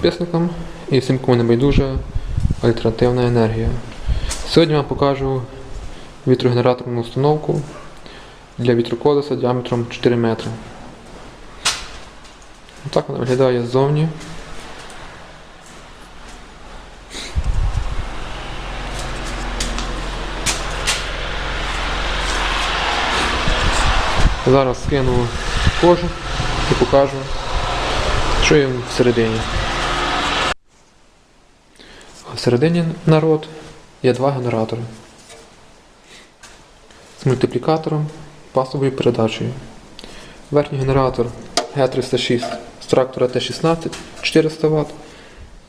підписникам і всім, кому не байдужа альтернативна енергія. Сьогодні вам покажу вітрогенераторну установку для вітроколеса діаметром 4 метри. Так вона виглядає ззовні. Зараз скину кожу і покажу, є всередині. А всередині народ є два генератори з мультиплікатором пасовою передачею. Верхній генератор Г306 з трактора Т16 400 Вт.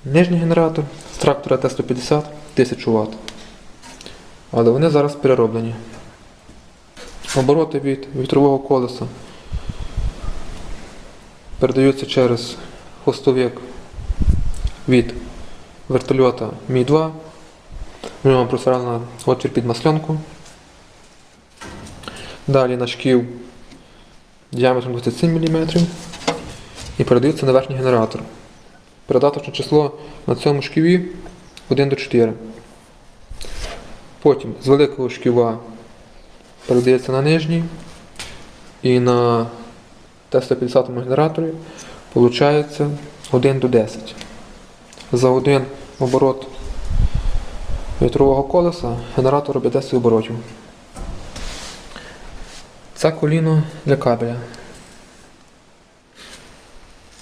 Нижній генератор з трактора Т150 1000 Вт. Але вони зараз перероблені. Обороти від вітрового колеса передаються через хвостовик від вертольота Мі-2. В ньому просрана отвір під масленку. Далі на шків діаметром 27 мм і передаються на верхній генератор. Передаточне число на цьому шківі 1 до 4. Потім з великого шківа передається на нижній і на Т-150 генераторі виходить 1 до 10. За один оборот вітрового колеса генератор робить 10 оборотів. Це коліно для кабеля.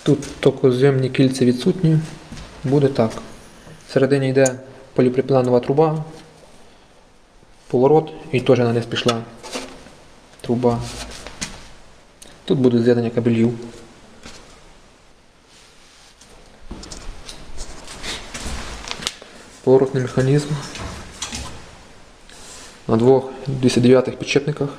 Тут токозйомні кільця відсутні. Буде так. Всередині йде поліпропіленова труба, поворот і теж на низ пішла труба. Тут буде з'єднання кабелів. Поворотний механізм на двох 209 підчепниках.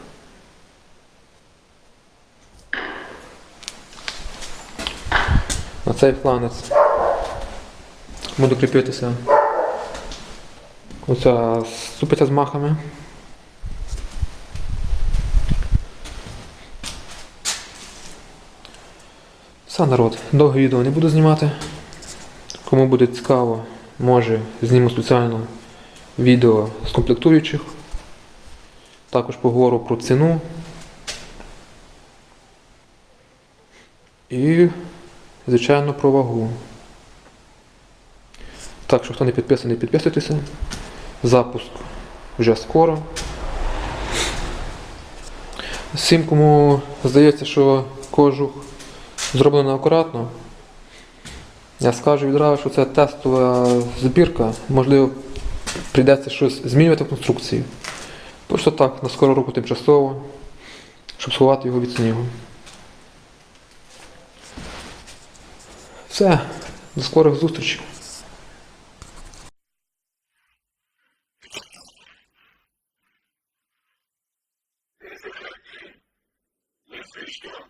На цей фланець буде кріпитися оця ступиця з махами. Все, народ, довге відео не буду знімати. Кому буде цікаво, може зніму спеціально відео з комплектуючих. Також поговорю про ціну. І, звичайно, про вагу. Так що, хто не підписаний, підписуйтеся. Запуск вже скоро. Всім, кому здається, що кожух зроблено акуратно, я скажу відразу, що це тестова збірка. Можливо, прийдеться щось змінювати в конструкції. Просто так, на скору руку тимчасово, щоб сховати його від снігу. Все, до скорих зустрічей. Что,